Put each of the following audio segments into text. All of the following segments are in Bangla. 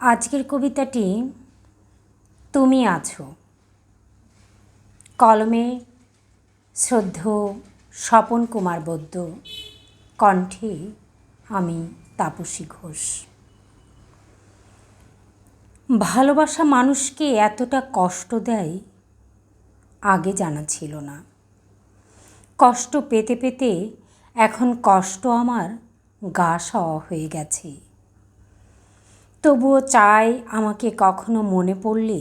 আজকের কবিতাটি তুমি আছো। কলমে শ্রদ্ধ স্বপন কুমার বৈদ্য, কণ্ঠে আমি তাপসী ঘোষ। ভালোবাসা মানুষকে এতটা কষ্ট দেয় আগে জানা ছিল না। কষ্ট পেতে পেতে এখন কষ্ট আমার গা সওয়া হয়ে গেছে। তবুও চাই আমাকে কখনো মনে পড়লে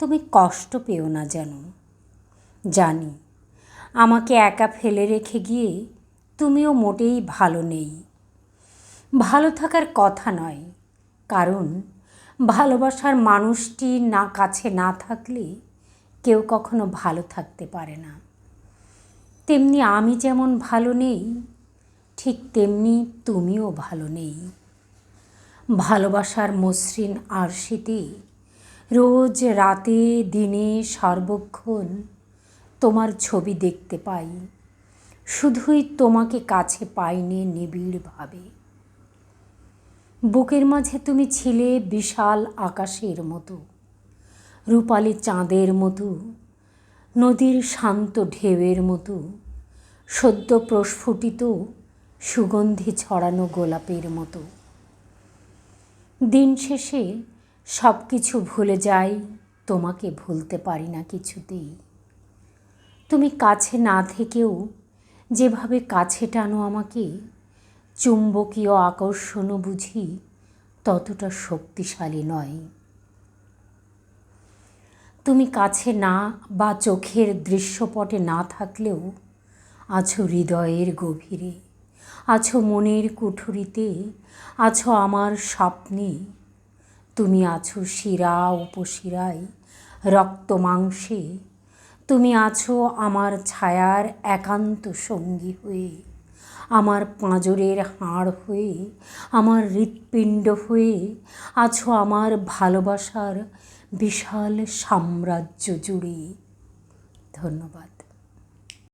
তুমি কষ্ট পেও না যেন। জানি, আমাকে একা ফেলে রেখে গিয়ে তুমিও মোটেই ভালো নেই। ভালো থাকার কথা নয়, কারণ ভালোবাসার মানুষটি না কাছে না থাকলে কেউ কখনো ভালো থাকতে পারে না। তেমনি আমি যেমন ভালো নেই, ঠিক তেমনি তুমিও ভালো নেই। ভালোবাসার মসৃণ আরশিতে রোজ রাতে দিনে সর্বক্ষণ তোমার ছবি দেখতে পাই। শুধুই তোমাকে কাছে পাইনি নিবিড়ভাবে বুকের মাঝে তুমি ছিলে বিশাল আকাশের মতো, রূপালি চাঁদের মতো, নদীর শান্ত ঢেউয়ের মতো, সদ্য প্রস্ফুটিত সুগন্ধি ছড়ানো গোলাপের মতো। দিন শেষে সব কিছু ভুলে যাই, তোমাকে ভুলতে পারি না কিছুতেই। তুমি কাছে না থেকেও যেভাবে কাছে টানো আমাকে, চুম্বকীয় আকর্ষণও বুঝি ততটা শক্তিশালী নয়। তুমি কাছে না বা চোখের দৃশ্যপটে না থাকলেও আছো হৃদয়ের গভীরে। আছো মনের কুঠুরিতে, আছো আমার স্বপ্নে। তুমি আছো শিরা উপশিরায়, রক্ত মাংসে। তুমি আছো আমার ছায়ার একান্ত সঙ্গী হয়ে, আমার পাঁজরের হাড় হয়ে, আমার হৃৎপিণ্ড হয়ে। আছো আমার ভালোবাসার বিশাল সাম্রাজ্য জুড়ে। ধন্যবাদ।